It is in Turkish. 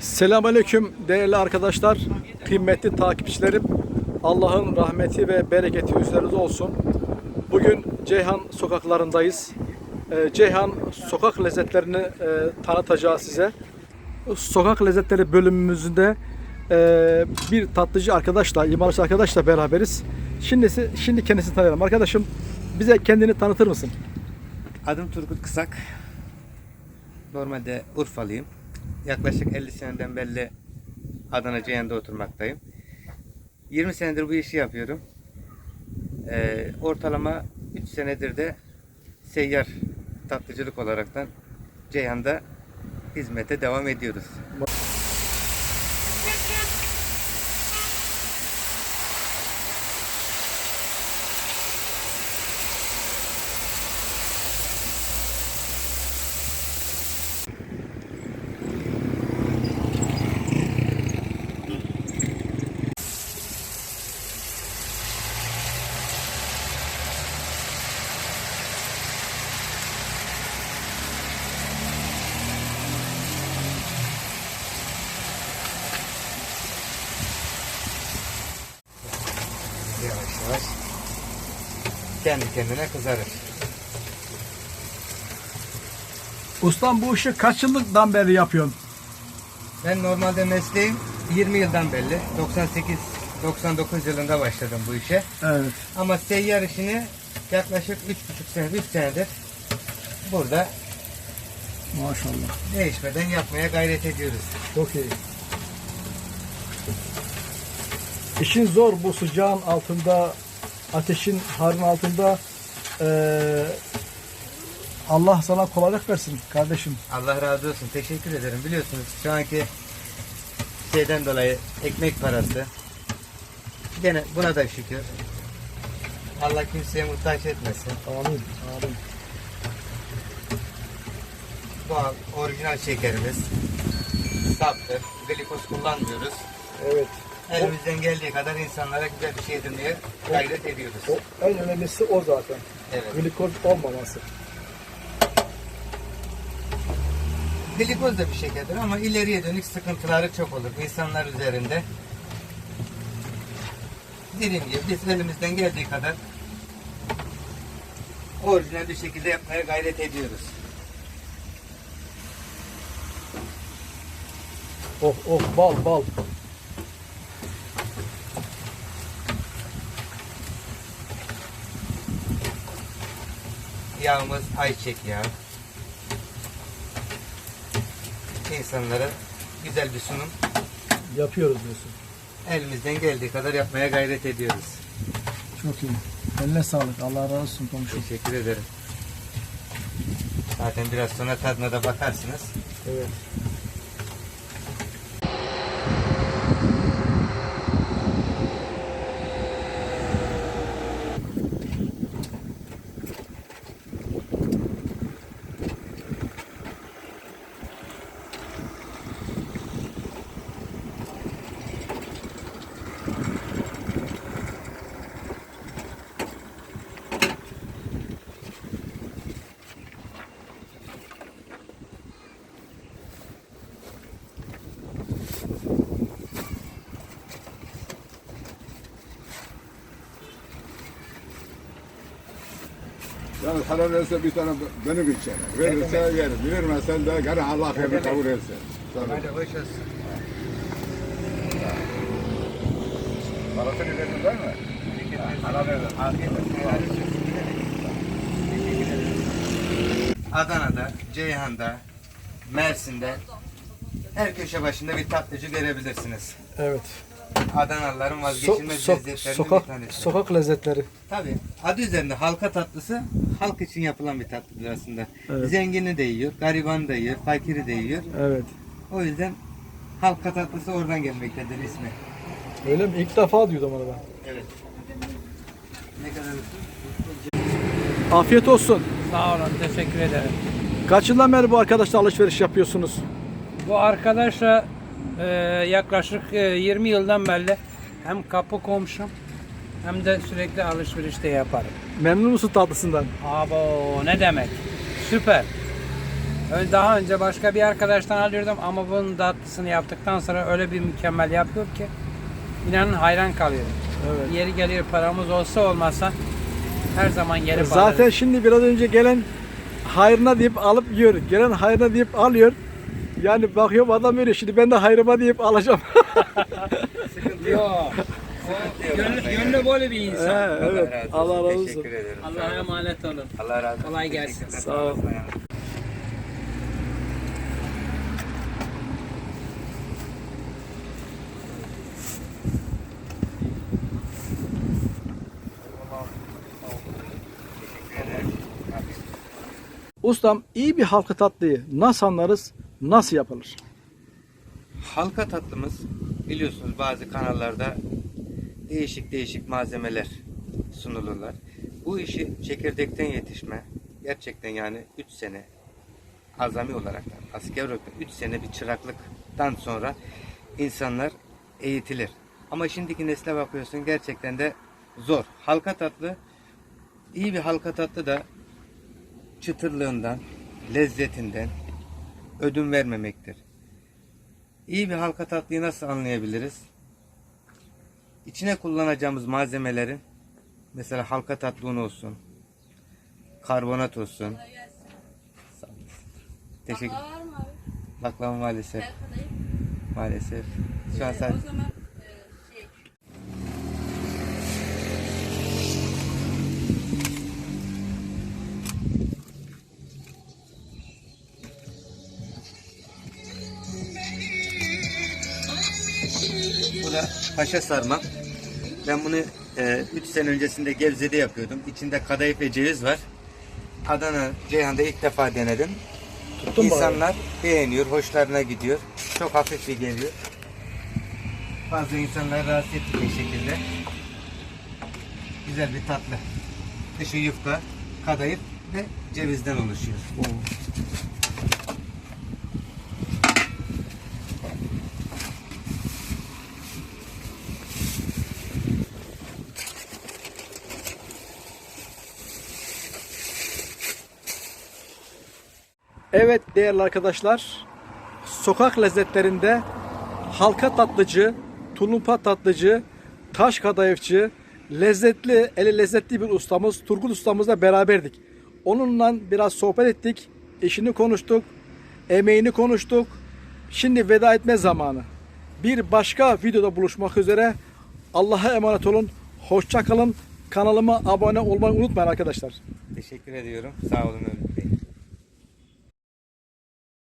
Selamünaleyküm değerli arkadaşlar, kıymetli takipçilerim. Allah'ın rahmeti ve bereketi üzerinize olsun. Bugün Ceyhan sokaklarındayız. Ee, Ceyhan sokak lezzetlerini e, tanıtacağız size. Sokak lezzetleri bölümümüzde e, bir tatlıcı arkadaşla, imarcı arkadaşla beraberiz. Şimdi şimdi kendisini tanıyalım. Arkadaşım bize kendini tanıtır mısın? Adım Turgut Kısak. Normalde Urfalıyım. Yaklaşık 50 seneden beri Adana Ceyhan'da oturmaktayım. 20 senedir bu işi yapıyorum. Ee, ortalama 3 senedir de seyyar tatlıcılık olaraktan Ceyhan'da hizmete devam ediyoruz. Kendi kendine kızarır. Ustam bu işi kaç yıllıktan beri yapıyorsun? Ben normalde mesleğim 20 yıldan belli. 98-99 yılında başladım bu işe. Evet. Ama seyyar işini yaklaşık 3,5 sene, 3 senedir burada Maşallah. değişmeden yapmaya gayret ediyoruz. Çok iyi. İşin zor bu sıcağın altında, ateşin harın altında. Eee, Allah sana kolaylık versin kardeşim. Allah razı olsun. Teşekkür ederim. Biliyorsunuz şu anki şeyden dolayı ekmek parası. Gene buna da şükür. Allah kimseye muhtaç etmesin. Amin. Amin. Doğal, orijinal şekerimiz. Saptır. Glikoz kullanmıyoruz. Evet. Elimizden geldiği kadar insanlara güzel bir şey yedirmeye gayret ediyoruz. O, en önemlisi o zaten. Evet. Glikoz olmaması. Glikoz da bir şekerdir ama ileriye dönük sıkıntıları çok olur insanlar üzerinde. Dediğim gibi biz elimizden geldiği kadar orijinal bir şekilde yapmaya gayret ediyoruz. Oh oh bal bal. Yağımız ayçiçek yağı. İnsanlara güzel bir sunum Yapıyoruz diyorsun. elimizden geldiği kadar yapmaya gayret ediyoruz. Çok iyi. Eline sağlık. Allah razı olsun komşum. Teşekkür ederim. Zaten biraz sonra tadına da bakarsınız. Evet. Yani sana verse bir tane benim için. Verirse verir. Vermezsen de gene Allah kabul kabul etsin. Hadi hoş olsun. Parasını verdin değil mi? Para. Adana'da, Ceyhan'da, Mersin'de her köşe başında bir tatlıcı görebilirsiniz. Evet. Adanalıların So- vazgeçilmez so- lezzetlerinden sokak bir tanesi. sokak lezzetleri. Tabii. Adı üzerinde halka tatlısı halk için yapılan bir tatlıdır aslında. Evet. Zengini de yiyor, garibanı da yiyor, fakiri de yiyor. Evet. O yüzden halka tatlısı oradan gelmektedir ismi. Öyle mi? İlk defa duydum onu ben. Evet. Ne kadar Afiyet olsun. Sağ olun, teşekkür ederim. Kaç yıldan beri bu arkadaşla alışveriş yapıyorsunuz? Bu arkadaşla e, yaklaşık e, 20 yıldan beri hem kapı komşum hem de sürekli alışveriş de yaparım. Memnun musun tatlısından? Abo ne demek? Süper. Daha önce başka bir arkadaştan alıyordum ama bunun tatlısını yaptıktan sonra öyle bir mükemmel yapıyor ki inanın hayran kalıyorum. Evet. Yeri geliyor paramız olsa olmasa her zaman gelip Zaten alırız. şimdi biraz önce gelen hayrına deyip alıp yiyor. Gelen hayrına deyip alıyor. Yani bakıyorum adam öyle şimdi ben de hayrıma deyip alacağım. Yok. Gönlü, gönlü böyle bir insan. He, evet. Allah razı olsun. Teşekkür ederim. Allah'a emanet olun. Allah razı olsun. Kolay gelsin. Sağ ol. Ustam iyi bir halka tatlıyı nasıl anlarız, nasıl yapılır? Halka tatlımız biliyorsunuz bazı kanallarda değişik değişik malzemeler sunulurlar. Bu işi çekirdekten yetişme gerçekten yani 3 sene azami olarak da asker olarak 3 sene bir çıraklıktan sonra insanlar eğitilir. Ama şimdiki nesle bakıyorsun gerçekten de zor. Halka tatlı iyi bir halka tatlı da çıtırlığından, lezzetinden ödün vermemektir. İyi bir halka tatlıyı nasıl anlayabiliriz? İçine kullanacağımız malzemelerin mesela halka tatlı un olsun, karbonat olsun. Teşekkür Baklava maalesef. Maalesef. Şu an Ee, Bu da paşa sarma. Ben bunu 3 sene öncesinde Gebze'de yapıyordum. İçinde kadayıf ve ceviz var. Adana, Ceyhan'da ilk defa denedim. Tuttum İnsanlar beğeniyor, hoşlarına gidiyor. Çok hafif bir geliyor. Bazı insanlar rahatsız ettiği şekilde. Güzel bir tatlı. Dışı yufka, kadayıf ve cevizden oluşuyor. Evet değerli arkadaşlar, sokak lezzetlerinde halka tatlıcı, tulumpa tatlıcı, taş kadayıfçı, lezzetli, eli lezzetli bir ustamız Turgut ustamızla beraberdik. Onunla biraz sohbet ettik, işini konuştuk, emeğini konuştuk. Şimdi veda etme zamanı. Bir başka videoda buluşmak üzere. Allah'a emanet olun. Hoşça kalın. Kanalıma abone olmayı unutmayın arkadaşlar. Teşekkür ediyorum. Sağ olun.